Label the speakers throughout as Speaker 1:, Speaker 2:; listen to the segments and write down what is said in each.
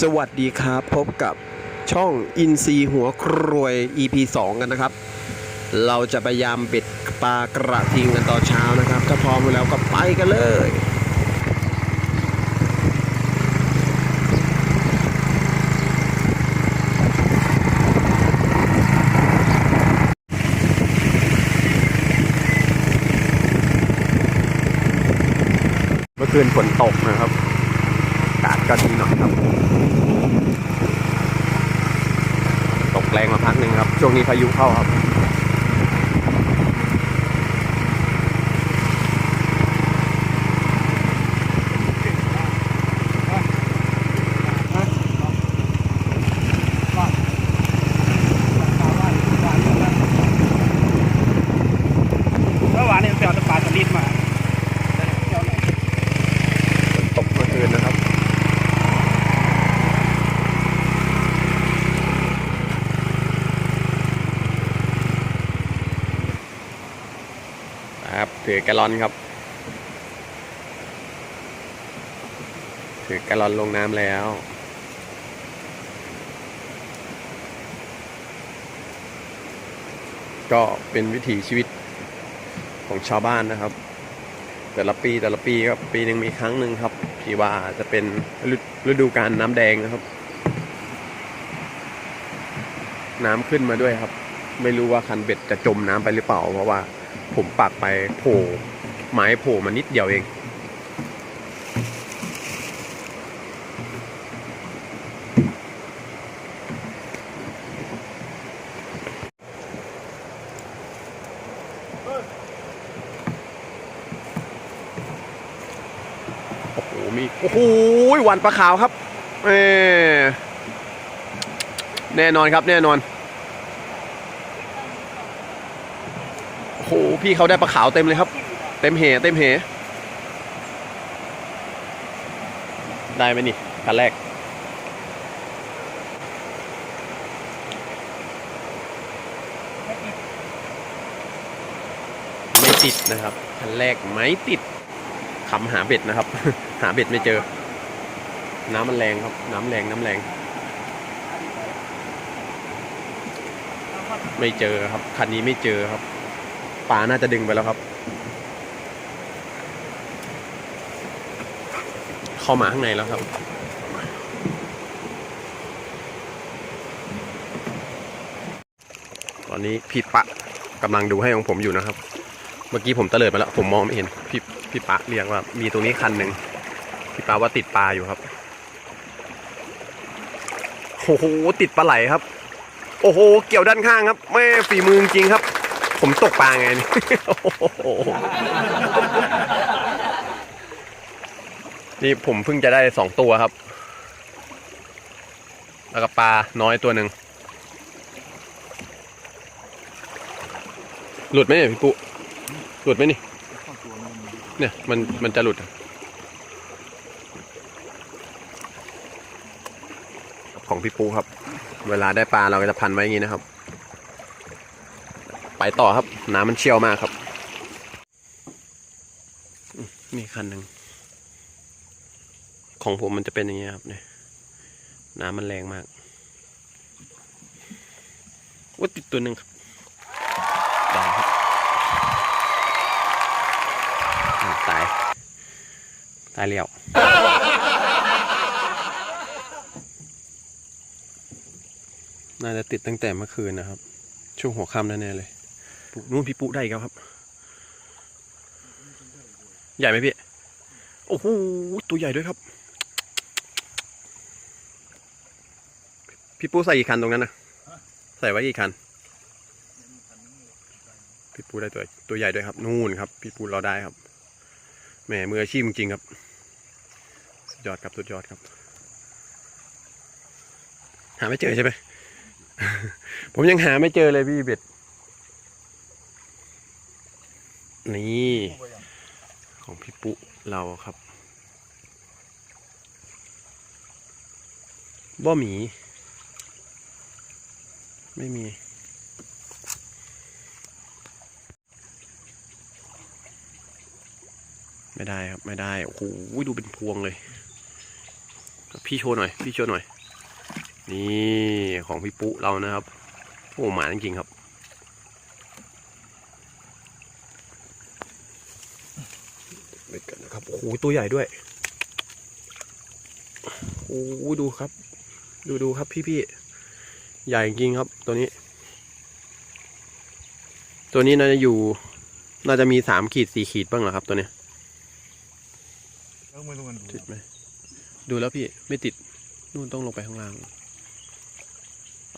Speaker 1: สวัสดีครับ พบกับช่องอินซีหัวครวย EP 2 กันนะครับ เราจะพยายามเบ็ดปลากระทิงกันตอนเช้านะครับ ถ้าพร้อมแล้วก็ไปกันเลย เมื่อคืนฝนตกนะครับ กันดีหน่อยครับ ตกแรงมาพักหนึ่งครับ ช่วงนี้พายุเข้าครับ
Speaker 2: เมื่อวานนี้ไปเอาตะปาสลิดมา
Speaker 1: ตกเมื่อคืนนะครับ ครับถือแกลอนครับ ถือแกลอนลงน้ำแล้วก็เป็นวิถีชีวิตของชาวบ้านนะครับ แต่ละปีแต่ละปีก็ปีหนึ่งมีครั้งหนึ่งครับ ที่ว่าจะเป็นฤดูการน้ำแดงนะครับ น้ำขึ้นมาด้วยครับ ไม่รู้ว่าคันเบ็ดจะจมน้ำไปหรือเปล่าเพราะว่า ผมปักไปโผล่ไม้โผล่มานิดเดียวเอง โอ้โห มี โอ้โหหวันปลาขาวครับเอแน่นอนครับแน่นอน โอ้โห พี่เขาได้ปลาขาวเต็มเลยครับ เต็มเหเต็มเหได้ไหมนี่คันแรก ไม่ติดนะครับคันแรกไม่ติดขำหาเบ็ดนะครับ หาเบ็ดไม่เจอ น้ำมันแรงครับ น้ำแรงน้ำแรง ไม่เจอครับ คันนี้ไม่เจอครับ ปลาน่าจะดึงไปแล้วครับ เข้ามาข้างในแล้วครับ ตอนนี้พี่ปะกำลังดูให้ของผมอยู่นะครับ เมื่อกี้ผมเตลิดมาแล้ว ผมมองไม่เห็นพี่พี่ปะเรียกว่า มีตรงนี้คันหนึ่งพี่ปะว่าติดปลาอยู่ครับโอ้โหติดปลาไหลครับ โอ้โห เกี่ยวด้านข้างครับแม่ฝีมือจริงครับ ผมตกปลาไงนี่โอ้โหนี่ผมเพิ่งจะได้สองตัวครับ แล้วก็ปลาน้อยตัวหนึ่ง หลุดไหมเนี่ยพี่ปุ๊หลุดไหมนี่ เนี่ยมันมันจะหลุดอะของพี่ปูครับ เวลาได้ปลาเราก็จะพันไว้อย่างนี้นะครับ ไปต่อครับ น้ำมันเชี่ยวมากครับมนี่คันหนึ่ง ของผมมันจะเป็นอย่างนี้ครับเนี่ยน้ำมันแรงมากว่าติดตัวหนึ่งครับได้ครับตาย ตายเลี้ยวน่าจะติดตั้งแต่เมื่อคืนนะครับ ช่วงหัวค่ำแน่ๆเลย ปุนู่นพี่ปุ๊ได้อีกแล้วครับ ใหญ่ไหมพี่ โอ้โห ตัวใหญ่ด้วยครับ พี่ปุ๊ใส่กี่คันตรงนั้นนะใส่ไว้กี่คัน พี่ปูได้ตัวตัวใหญ่ด้วยครับ นู่นครับ พี่ปูเราได้ครับ แหมมืออาชีพจริงครับ สุดยอดครับ สุดยอดครับ หาไม่เจอใช่ไหมผมยังหาไม่เจอเลยพี่เบ็ด นี่ของพี่ปุเราครับบ่หมี ไม่มี ไม่ได้ครับ ไม่ได้ โอ้โหดูเป็นพวงเลย พี่โชว์หน่อย พี่โชว์หน่อย นี่ของพี่ปุ๊เรานะครับ โอ้หมาจริงๆครับ เบ็ดกันนะครับ โอ้โหตัวใหญ่ด้วยโอ้โหดูครับ ดูดูครับพี่พี่ๆใหญ่จริงครับตัวนี้ ตัวนี้น่าจะอยู่ น่าจะมีสามขีดสี่ขีดบ้างเหรอครับ ตัวเนี้ย
Speaker 2: แล้วไม่รู้กันดู
Speaker 1: ติดไหมดูแล้วพี่ไม่ติดนู่นต้องลงไปข้างล่าง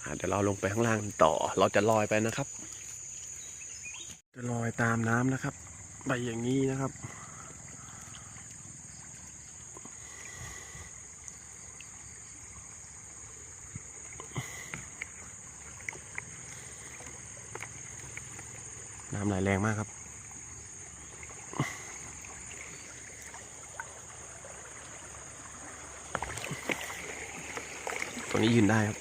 Speaker 1: อ่าเดี๋ยวเราลงไปข้างล่างต่อ เราจะลอยไปนะครับ จะลอยตามน้ำนะครับ ไปอย่างนี้นะครับ น้ำไหลแรงมากครับ ตรงนี้ยืนได้ครับ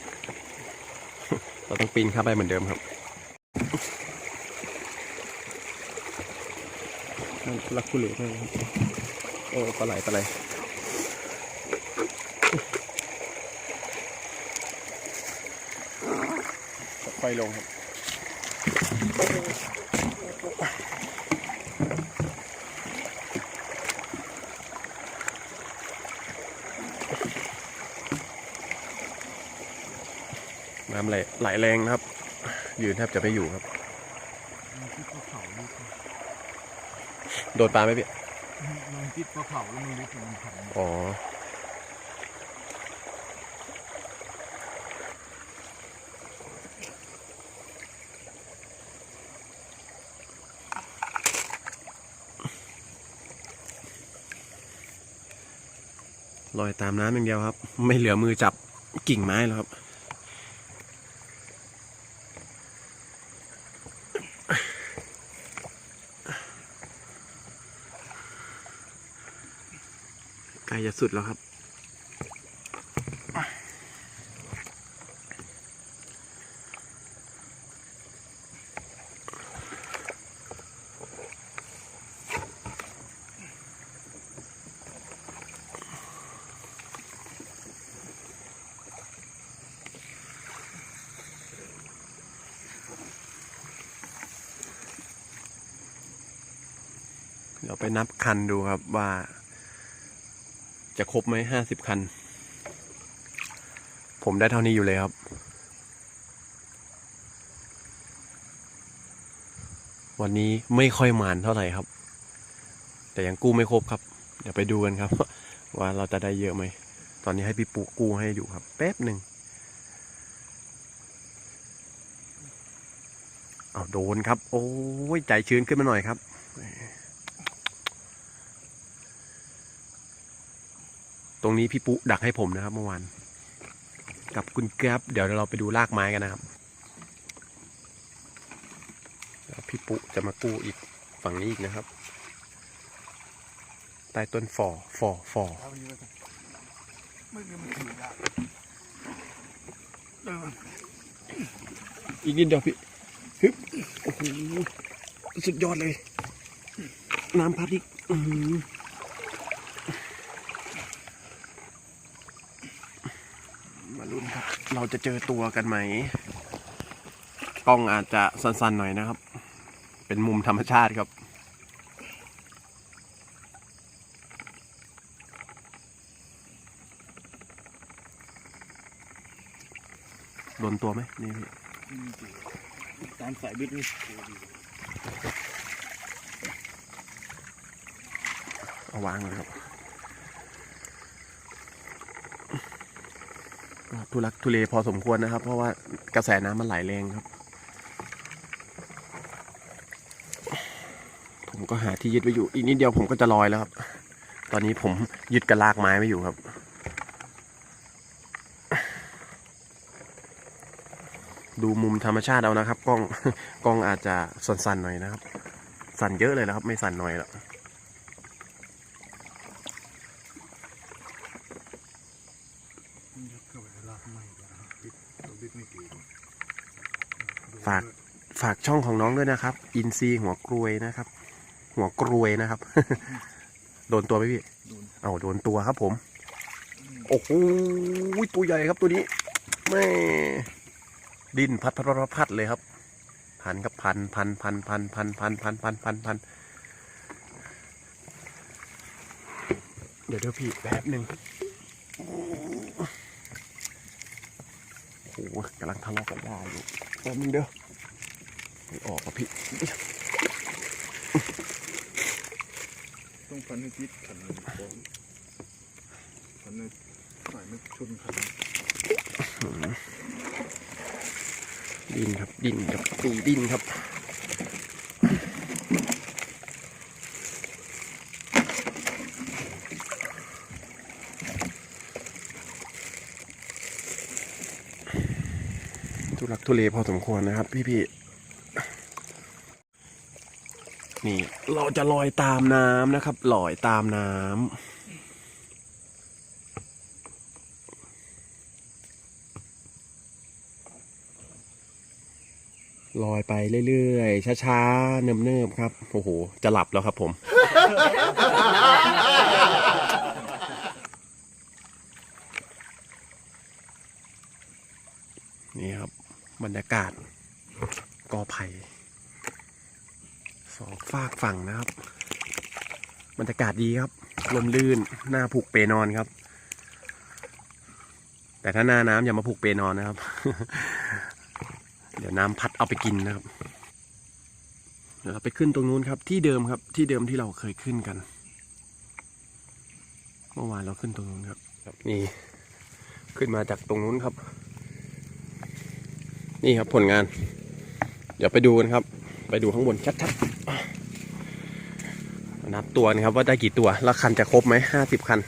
Speaker 1: เราต้องปีนข้าไปเหมือนเดิมครับมันลักคุเหล่มากครับโอ้ปลาไหลปลาไหลค่อยลงครับ น้ำไหลไหลแรงนะครับ ยืนแทบจะไม่อยู่ครับ
Speaker 2: คิดว่าเขาลึก
Speaker 1: โดนปลาไหมพี่
Speaker 2: มันคิดว่าเขาแล้วมันลึกมันขัน
Speaker 1: อ๋อ ลอยตามน้ำอย่างเดียวครับ ไม่เหลือมือจับกิ่งไม้แล้วครับ ใกล้จะสุดแล้วครับ เดี๋ยวไปนับคันดูครับว่า จะครบไหมห้าสิบคัน ผมได้เท่านี้อยู่เลยครับ วันนี้ไม่ค่อยมานเท่าไหร่ครับ แต่ยังกู้ไม่ครบครับ เดี๋ยวไปดูกันครับ ว่าเราจะได้เยอะไหม ตอนนี้ให้พี่ปูกู้ให้อยู่ครับ แป๊บหนึ่งเอาโดนครับ โอ้ยใจชื้นขึ้นมาหน่อยครับ ตรงนี้พี่ปุ๊ดักให้ผมนะครับเมื่อวานกับคุณแกร็บเดี๋ยวเราไปดูรากไม้กันนะครับพี่ปุ๊จะมากู้อีกฝั่งนี้อีกนะครับใต้ต้นฟอฟอฟอ
Speaker 2: เอาอย่างนี้ไปไม่เกินมันถือยากเออ
Speaker 1: อีกนิดเดียวพี่ฮึบโอ้โหสุดยอดเลย น้ำพัดอีกอือหือมาลุ้นครับ เราจะเจอตัวกันไหม กล้องอาจจะสั้นๆหน่อยนะครับ เป็นมุมธรรมชาติครับ โดนตัวไหมนี่พี่
Speaker 2: ตามสายบิดนี่
Speaker 1: เอาวางเลยครับ ทุลักทุเลพอสมควรนะครับ เพราะว่ากระแสน้ำมันไหลแรงครับ ผมก็หาที่ยึดไว้อยู่ อีกนิดเดียวผมก็จะลอยแล้วครับ ตอนนี้ผมยึดกระลากไม้ไว้อยู่ครับดูมุมธรรมชาติเอานะครับ กล้องกล้องอาจจะสั่นๆหน่อยนะครับ สั่นเยอะเลยนะครับ ไม่สั่นหน่อยหรอก
Speaker 2: ยัดเข้าไปลากไม่ได้บิดตัวบิดไม่กี่
Speaker 1: ฝาก ฝากช่องของน้องด้วยนะครับ อินซีหัวกรวยนะครับ หัวกรวยนะครับ โดนตัวไหมพี่
Speaker 2: โดน
Speaker 1: เอาโดนตัวครับผม
Speaker 2: อืม
Speaker 1: โอ้โหตัวใหญ่ครับตัวนี้แม่ดินพัดพัดพัดพัดพัดเลยครับ พันครับพันพันพันพันพันพันพันพันพันพันเดี๋ยวเดี๋ยวพี่แป๊บหนึ่งโอ้โหกำลังทะเลาะกันได้อยู่แป๊บนึงเด้อ ไม่ออกอะพี่
Speaker 2: ต้องพันให้จิตขันหนึ่งฟันให้หน่อยมันชนขัน
Speaker 1: ดินครับดินครับตีดินครับทุลักทุเลพอสมควรนะครับ พี่ๆ นี่ เราจะลอยตามน้ำนะครับลอยตามน้ำลอยไปเรื่อยๆ ช้าๆ เนิบๆ ครับ โอ้โห จะหลับแล้วครับผม นี่ครับ บรรยากาศกอไผ่ สองฝากฝั่งนะครับ บรรยากาศดีครับ ลมลื่น หน้าผูกเปนอนครับ แต่ถ้าหน้าน้ำอย่ามาผูกเปนอนนะครับ เดี๋ยวน้ำพัดเอาไปกินนะครับ เดี๋ยวเราไปขึ้นตรงนู้นครับ ที่เดิมครับ ที่เดิมที่เราเคยขึ้นกัน เมื่อวานเราขึ้นตรงนู้นครับครับนี่ขึ้นมาจากตรงนู้นครับ นี่ครับผลงาน เดี๋ยวไปดูกันครับ ไปดูข้างบนชัดๆนับตัวนะครับว่าได้กี่ตัว แล้วคันจะครบไหมห้าสิบคัน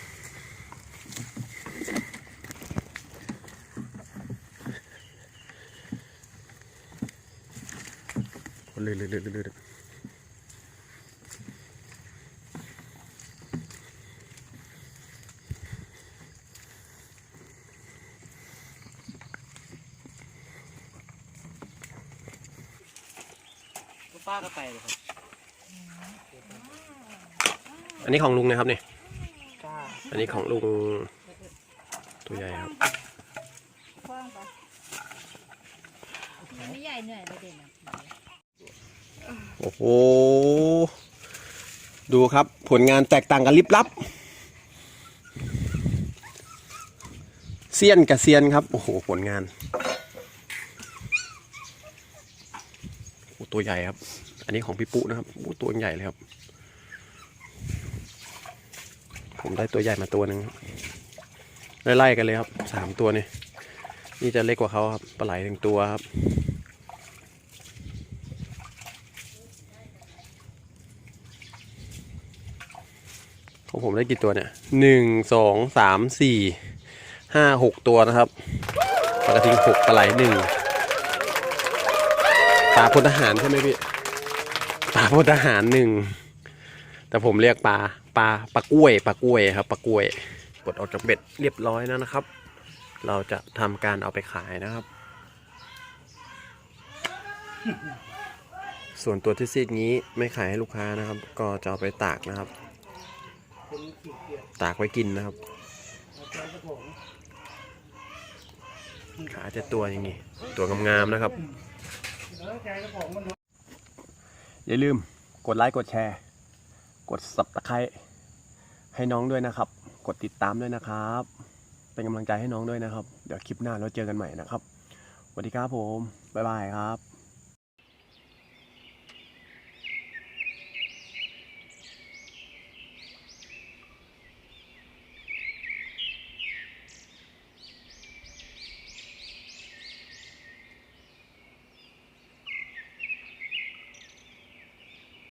Speaker 1: ลื่นลื่นลื่นลื่น
Speaker 3: ป้าก็ไปเลยครับ
Speaker 1: อันนี้ของลุงนะครับเนี่ย
Speaker 3: จ้า
Speaker 1: อันนี้ของลุงตัวใหญ่ครับ
Speaker 4: คว้างปะมันไม่ใหญ่เหนื่อยเลยเด่นอะ
Speaker 1: โอ้โห ดูครับผลงานแตกต่างกันลิบลับ เซียนกับเซียนครับ โอ้โห ผลงานโอ้ ตัวใหญ่ครับ อันนี้ของพี่ปุ๊นะครับโอ้ตัวใหญ่เลยครับ ผมได้ตัวใหญ่มาตัวหนึ่งไล่ๆกันเลยครับสามตัวนี่นี่จะเล็กกว่าเขาครับปลาไหลหนึ่งตัวครับของผมได้กี่ตัวเนี่ยหนึ่งสองสามสี่ห้าหกตัวนะครับปลากระทิงหกปลาไหลหนึ่งาพลทหารใช่ไหมพี่ปลาพลทหารหนึ่งแต่ผมเรียกปลาปลาปลากล้วยปลากล้วยครับปลากล้วยปลดออกจากเบ็ดเรียบร้อยแล้วนะครับ เราจะทำการเอาไปขายนะครับ ส่วนตัวที่ซีดนี้ไม่ขายให้ลูกค้านะครับ ก็จะเอาไปตากนะครับ ตากไว้กินนะครับขาจะตัวอย่างนี้ ตัวงามๆนะครับ อย่าลืมกดไลค์กดแชร์ กดสับตะไคร้ให้น้องด้วยนะครับ กดติดตามด้วยนะครับ เป็นกำลังใจให้น้องด้วยนะครับ เดี๋ยวคลิปหน้าเราเจอกันใหม่นะครับสวัสดีครับผม บ๊ายบายครับ